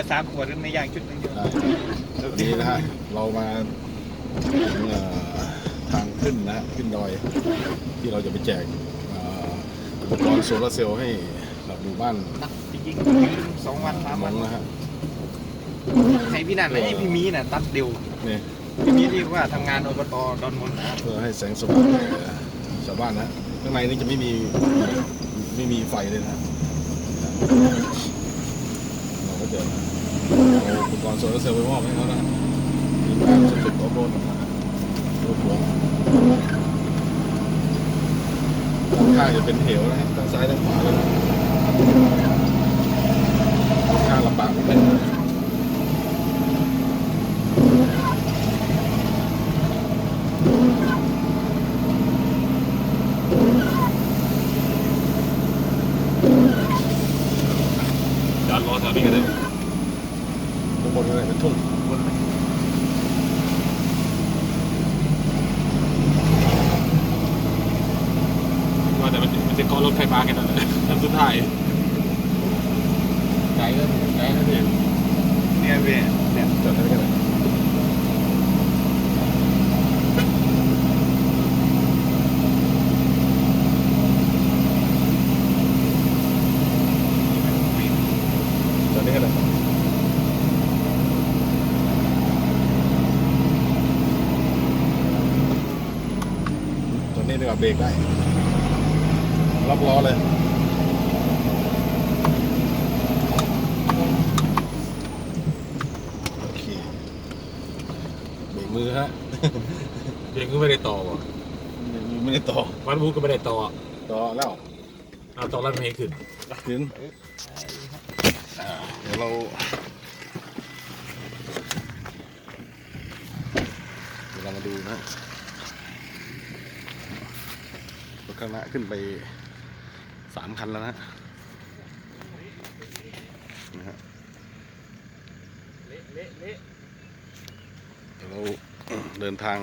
จะสามขวดในอย่างชุดหนึงได้วันนี้นะฮะเรามาถึงเอ่อทางขึ้นนะฮะขึ้นดอยที่เราจะไปแจกเอ่ออุปกรณ์โซลาร์เซลล์ให้กับหมู่บ้านจริงๆถึงสองวันสามมวัอนงนะฮะให้พี่นันและให้พี่มีน่ะตัดเดียวนี่พี่มีที่ว่าทำงานอบตดอนมนต์นะเพื่อให้แสงสว่างแก่ชาวบ้านนะข้างในนี่จะไม่มีไม่มีไฟเลยนะฮะเราก็จะ เอาอุปกรณ์โซลาเซลล์ไปมอบให้เขานะมีการสตึกออฟโรดนะฮะรวบรวด้านข้างจะเป็นเหวนะฮะด้านซ้ายด้านขวาเลยข้างลำบากนิดนึงนะจอดรอแถวนี้ กันเลยข้างบนอะไรเป็นทุ่งว่าแต่มันมันจะเกาะรถไฟฟ้าแค่นั้นแหละทำสุดท้ายไกลก็ไกลแล้วเนี่ยเนี่ยเว้ยเนี่ยจอดได้แค่ไหนตอนนี้อะไรตอนนี้ ดีกว่าเบรกได้ล็อกล้อเลยโอเคเบรกมือฮะเด็กก็ไม่ได้ต่อว่ะเบรกมือไม่ได้ต่อวันบูธก็ไม่ได้ต่อต่อแล้วเอาต่อแล้วไม่ให้ขึ้นขึ้นอ่าเดี๋ยวเราเดี๋ยวเรามาดูนะ ข้างหน้าขึ้นไปสามคันแล้วนะนะฮะเดี๋ยวเราเดินทาง